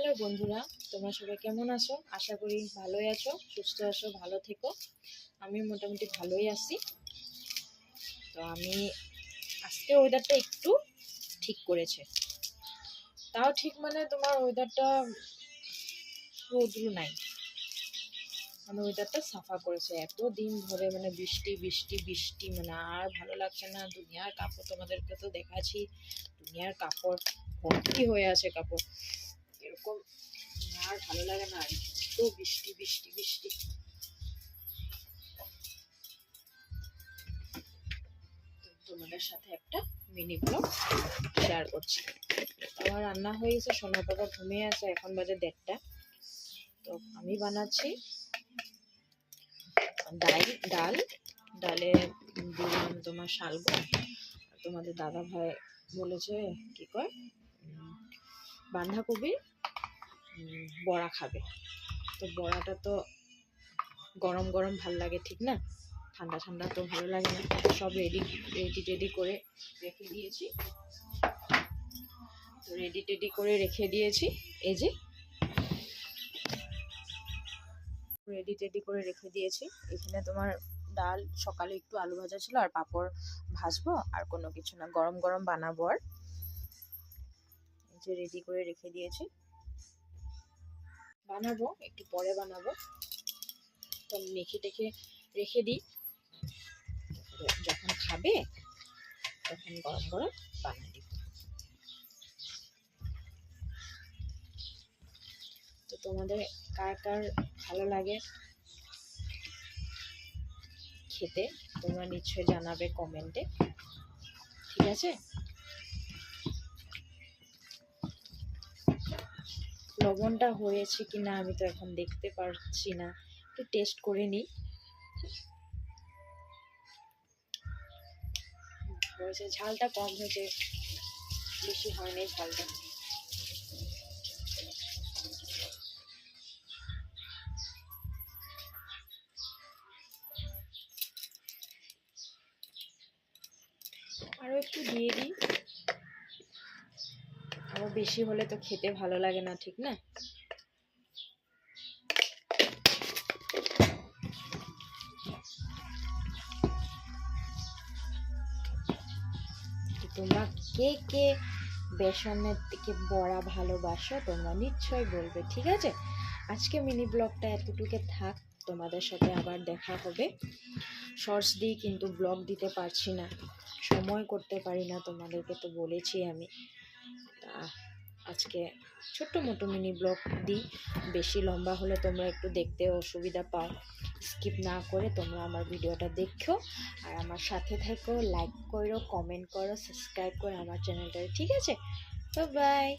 Hello বন্ধুরা, তোমরা সবাই কেমন আছো? আশা করি ভালোই আছো, সুস্থ আছো, ভালো থেকো। আমি মোটামুটি ভালোই আছি। তো আমি আজকে ওয়েদারটা একটু ঠিক করেছে। তাও ঠিক মানে তোমার ওয়েদারটা রৌদ্র নাই। মানে ওয়েদারটা সাফা করেছে। এত দিন ধরে মানে বৃষ্টি বৃষ্টি বৃষ্টি মানে আর ভালো লাগছে না। দুনিয়ার কাপড় তোমাদেরকে তো দেখাচ্ছি। দুনিয়ার কাপড় ভর্তি হয়ে আছে কাপড়। এরকম আর ভালো লাগে না এত বৃষ্টি বৃষ্টি বৃষ্টি। তোমাদের সাথে একটা মিনি ব্লগ শেয়ার করছি। আমার রান্না হয়ে গেছে সোনা বাবা ঘুমিয়ে আছে এখন বাজে দেড়টা। তো আমি বানাচ্ছি ডাল ডাল ডালে দিলাম তোমার আর তোমাদের দাদা ভাই বলেছে কি কয়? উম, বাঁধাকপি উম, বড়া খাবে। তো বড়াটা তো গরম গরম ভালো লাগে, ঠিক না? ঠান্ডা ঠান্ডা তো ভালো লাগে না। সব রেডি রেডি টেডি করে রেখে দিয়েছি। তো রেডি টেডি করে রেখে দিয়েছি। এই যে। রেডি টেডি করে রেখে দিয়েছি। এখানে তোমার ডাল, সকালে একটু আলু ভাজা ছিল আর পাঁপড় ভাজবো আর কোনো কিছু না। গরম গরম বানাবো আর। যে রেডি করে রেখে দিয়েছি। বানাবো, একটু পরে বানাবো। তো মেখে টেখে রেখে দিই। যখন খাবে, তখন গরম গরম বানিয়ে দিব। তো তোমাদের কার কার ভালো লাগে খেতে, তোমরা নিশ্চয়ই জানাবে কমেন্টে। ঠিক আছে? লবণটা হয়েছে কি না আমি তো এখন দেখতে পারছি না। একটু টেস্ট করে নিই। হয়েছে ঝালটা কম হয়েছে, বেশি হয়নি ঝালটা। আরও একটু দিয়ে দিই। আরও বেশি হলে তো খেতে ভালো লাগে না, ঠিক না? তোমরা কে কে বেসনের থেকে বড়া ভালোবাসো, তোমরা নিশ্চয়ই বলবে, ঠিক আছে? আজকে মিনি ব্লগটা এতটুকু থাক, তোমাদের সাথে আবার দেখা হবে। শর্টস দিয়ে কিন্তু ব্লগ দিতে পারছি না, সময় করতে পারি না তোমাদেরকে তো বলেছি আমি। আজকে ছোট্ট মোটো মিনি ব্লগ দিই। বেশি লম্বা হলে তোমরা একটু দেখতে অসুবিধা পাও। স্কিপ না করে তোমরা আমার ভিডিওটা দেখো। আর আমার সাথে থেকো, লাইক করো, কমেন্ট করো, সাবস্ক্রাইব করো আমার চ্যানেলটা ঠিক আছে? তো বাই।